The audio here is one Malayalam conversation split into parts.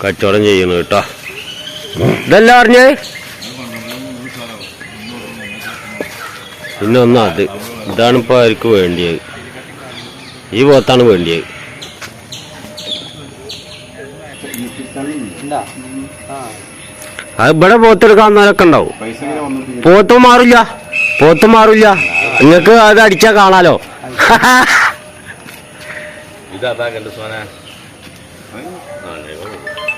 കച്ചവടം ചെയ്യുന്നു കേട്ടോ. ഇതല്ല അറിഞ്ഞേ? പിന്നെ ഒന്നാ അത് ഇതാണ് ഇപ്പോൾ അവർക്ക് വേണ്ടിയത്. ഈ പോത്താണ് വേണ്ടിയത്. അത് ഇവിടെ പോത്തെടുക്കാൻ വന്നാലൊക്കെ ഉണ്ടാവും. പോത്ത് മാറില്ല പോത്ത് മാറില്ല. നിങ്ങൾക്ക് അത് അടിച്ചാൽ കാണാലോ. ഇതാ കണ്ടു സോന.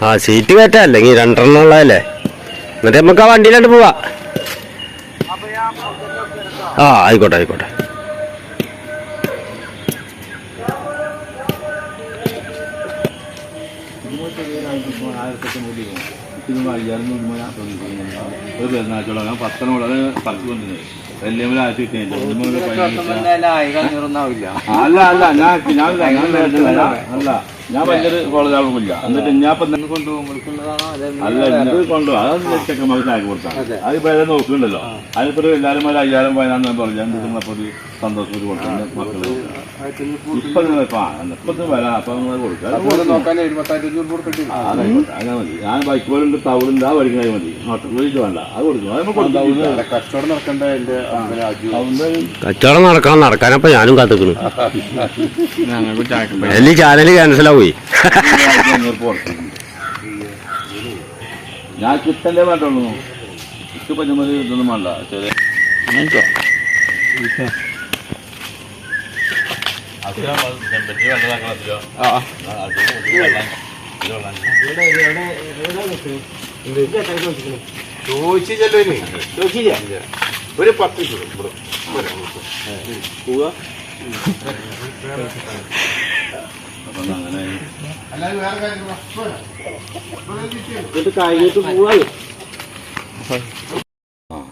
ആ സീറ്റ് കയറ്റാ അല്ലെങ്കിൽ രണ്ടെണ്ണം ഉള്ളതല്ലേ എന്നിട്ട് നമുക്ക് ആ വണ്ടിയിലോട്ട് പോവാ. ആ ആയിക്കോട്ടെ ആയിക്കോട്ടെ. ഒരു പെരുന്നാഴ്ചയോളം ഞാൻ പത്തനോട് അത് പറിച്ചു കൊണ്ടിരുന്നത് വെല്ലുവിളി ആഴ്ച അല്ല അല്ല ഞാൻ ഞാൻ ഞാൻ അല്ല. ഞാൻ വലിയൊരു കോളേജ് ആളൊന്നുമില്ല എന്നിട്ട് ഞാൻ അല്ല ഇത് കൊണ്ടു അത് ചെക്കന്മാർക്ക് ആക്കി കൊടുത്താൽ അത്. ഇപ്പൊ ഏതാ നോക്കുന്നുണ്ടല്ലോ. അതിപ്പോ എല്ലാവരും അയ്യായിരം പതിനാറ് പറഞ്ഞു ഞാൻ അപ്പൊ ഒരു സന്തോഷം കൊടുത്തു മക്കൾ ഇത് വരാം. അപ്പൊ നിങ്ങൾ കൊടുക്കാം. മതി ഞാൻ ബൈക്ക് പോലുണ്ട് തവളുണ്ട് ആ വഴിക്ക് കാര്യം മതി. വീട്ടിൽ വേണ്ട. അത് കൊടുക്കും. കച്ചവടം നടക്കണ്ട എന്റെ കച്ചവടം നടക്കണം. നടക്കാനപ്പോ ഞാനും കാത്തുക്കണു എല്ലാം ചാനൽ ക്യാൻസലാവുകയെ ഞാൻ കിട്ടല്ലേ വേണ്ടുള്ളൂ പഞ്ചമതി ഇതൊന്നും വേണ്ട. ചെറിയ ചോദിച്ചില്ലല്ലോ ഇനി. ചോദിച്ചില്ല? ഒരു പത്ത് ഇവിടെ. പോവാ.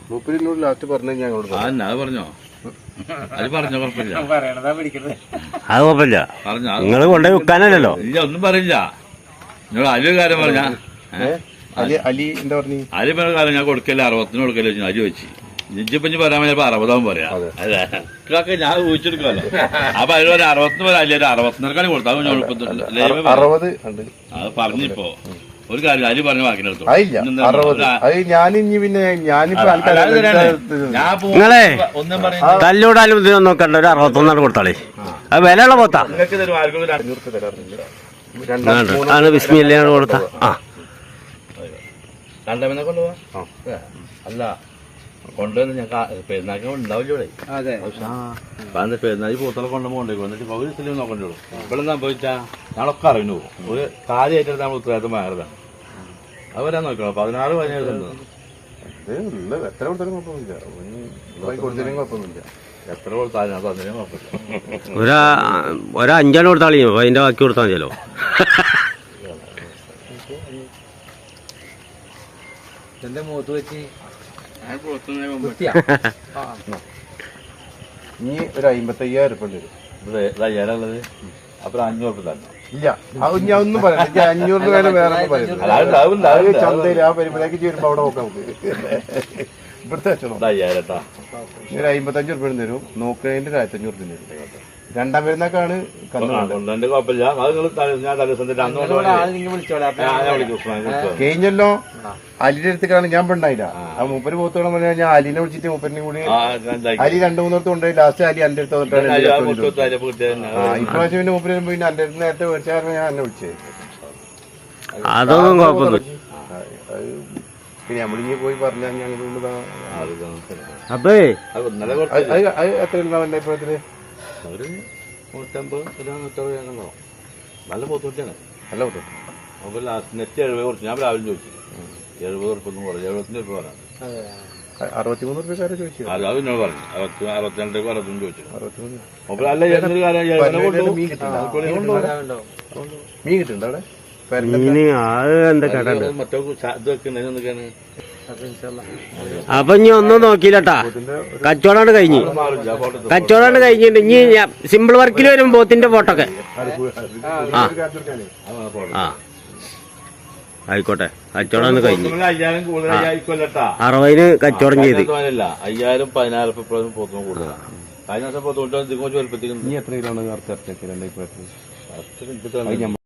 മൂപ്പരിനോട് ലാസ്റ്റ് പറഞ്ഞു അത് പറഞ്ഞോ? അത് പറഞ്ഞോ കുഴപ്പമില്ല. അത് കുഴപ്പമില്ല. പറഞ്ഞോ നിങ്ങൾ കൊണ്ടുപോയി വിൽക്കാനല്ലോ ഇല്ല ഒന്നും പറയില്ല. നിങ്ങൾ അലി കാര്യം പറഞ്ഞ അലി എന്താ പറഞ്ഞു? അലി പറഞ്ഞ കാര്യം ഞാൻ കൊടുക്കല്ലേ അറുപത്തിന് കൊടുക്കല്ലേ വെച്ചു. അലി വെച്ച് ജിജിപ്പഞ്ഞ് പറയാൻ ചിലപ്പോ അറുപതാവും പറയാം. അതെ. ഇതൊക്കെ ഞാൻ ഊഹിച്ചെടുക്കാമല്ലോ അപ്പൊ അതിൽ ഒരു അറുപത്തിന് പറയാം അല്ലെ ഒരു അറുപത്തിനേക്കാളും കൊടുത്തു അത് ഞാൻ അറുപത് ഉണ്ട്. അത് പറഞ്ഞിപ്പോ. ഒരു കാര്യം അരി പറഞ്ഞ വാക്കിനെടുത്തു പിന്നെ ഞാനിപ്പോ ഞാൻ പോ- നിങ്ങളെ ഒന്നും പറയുന്നത് തല്ലൂടാലും ഇതിനൊന്നും നോക്കണ്ട. ഒരു അറുപത്തൊന്നാണ് കൊടുത്താളേ. അത് വിലയുള്ള പോത്താ. ആണ് ബിസ്മില്ലാണ് കൊടുത്ത. ആ. കൊണ്ടുപോവാ? അല്ല. കൊണ്ടുവന്ന് ഞാൻ പെരുന്നാക്കാൻ ഉണ്ടാവില്ലേ കാരണം പെരുന്നാൾ പൂത്തളെ കൊണ്ടുപോയി കൊണ്ടുപോയി. എന്നിട്ട് പകുതി നോക്കണ്ടേ നോക്കണ്ടുള്ളൂ ഇവിടെ സംഭവിച്ചാ? ഞങ്ങളൊക്കെ അറിഞ്ഞു പോകും ഒരു കാര്യമായിട്ട് നമ്മൾ ഉത്തരവാദിത്തം മാറതാണ് അത് വരാൻ നോക്കണം പതിനാറ് പതിനേഴ് സെന്റ് എത്ര കൊടുത്താലും കുഴപ്പമൊന്നുമില്ല. ഇനി കൊടുത്തില്ലെങ്കിൽ കുഴപ്പമൊന്നുമില്ല. എത്ര കൊടുത്താലും തന്നതിനും കുഴപ്പമില്ല. ഒരാ ഒരു അഞ്ചാണ് കൊടുത്താളി അപ്പൊ അതിന്റെ ബാക്കി കൊടുത്താൽ മതിയല്ലോ. എന്റെ മുഖത്ത് വെച്ച്? ഇനി ഒരു അമ്പത്തയ്യായിരം ഉറുപ്പ വരും ഇതാ ഇതായാലുള്ളത് അപ്പൊ അഞ്ഞൂറ് രൂപ തന്നെ ഇല്ല. അത് ഞാൻ ഒന്നും പറയാം എനിക്ക് അഞ്ഞൂറ് വേറെ വേറെ ഒന്നും പറയുന്നത് അത്. ചന്തയിൽ ആ പരിപാടിക്ക് വരുമ്പോ അവിടെ നോക്കാം നമുക്ക്. ഇവിടുത്തെ അയ്യായിരത്താ ഇതായാലട്ടാ ഒരു അമ്പത്തഞ്ച് ഉറുപ്പ തരും. നോക്കുന്നതിന്റെ ഒരു ആയിരത്തഞ്ഞൂറ് തരും. രണ്ടാം പെരുന്നാക്കാണ് കുഴപ്പമില്ല. അത് ഞാൻ അന്ന് കൊണ്ടുപോയി കഴിഞ്ഞല്ലോ അലിന്റെ അടുത്തേക്കാണ് ഞാൻ പെണ്ണായില്ല ആ. മൂപ്പര് പോത്തോളം പറഞ്ഞാൽ ഞാൻ അലിനെ വിളിച്ചിട്ട് മൂപ്പരിനെ കൂടി. അലി രണ്ടു മൂന്നിടത്തും ഉണ്ടായി. ലാസ്റ്റ് അലി അന്റെ അടുത്ത് ഇപ്രാവശ്യം പിന്നെ മൂപ്പര് വരുമ്പോ പിന്നെ എന്റെ അടുത്ത് നേരത്തെ വിളിച്ച കാരണം ഞാൻ എന്നെ വിളിച്ചത് അതൊന്നും പിന്നെ നമ്മളിങ്ങനെ പോയി പറഞ്ഞാൽ ഞങ്ങൾ. അപ്പേ. അത് എത്ര ഉണ്ടാവും എന്റെ അഭിപ്രായത്തിൽ? ഒരു നൂറ്റമ്പത് ഒരു നൂറ്ററുപത് അങ്ങനെ നല്ല പോത്തുകുട്ടിയാണ് നല്ല കൂട്ടം അപ്പോൾ ലാസ്റ്റ് നെറ്റ് എഴുപത് കുറച്ച്. ഞാൻ രാവിലെ ചോദിച്ചു. എഴുപത് ഉറപ്പൊന്നും കുറച്ച് എഴുപത്തിന് ഉറപ്പ് പറയാം അതെ അറുപത്തിമൂന്ന് ചോദിച്ചു. അത് അത് എന്നോട് പറഞ്ഞു. അറുപത്തി അറുപത്തിരണ്ട് അറുപത്തൊന്ന് ചോദിച്ചു. അറുപത്തിമൂന്ന്. അപ്പോൾ അല്ല എന്നൊരു കാര്യം എഴുപതിനെ കൊണ്ടുപോകും. മീൻ കിട്ടുന്നുണ്ട് അവിടെ? മീന് അത് എന്താ അപ്പൊ ഇനി ഒന്നും നോക്കിയില്ലട്ടാ. കച്ചവടമാണ് കഴിഞ്ഞ്. കച്ചവടാണ്. കച്ചവടമാണ് കഴിഞ്ഞിട്ട് ഇനി സിമ്പിൾ വർക്കിൽ വരും ബോത്തിന്റെ ഫോട്ടോ ഒക്കെ ആ ആയിക്കോട്ടെ. കച്ചവടം കഴിഞ്ഞ്. കൂടുതൽ അറുപതിന് കച്ചവടം ചെയ്ത്. അയ്യായിരം പതിനായിരം ഇപ്പോഴും പോത്തും കൂടുതലാണ് കഴിഞ്ഞ ദിവസം വലുപ്പത്തിക്കുന്നു ഇനി എത്ര കിലോ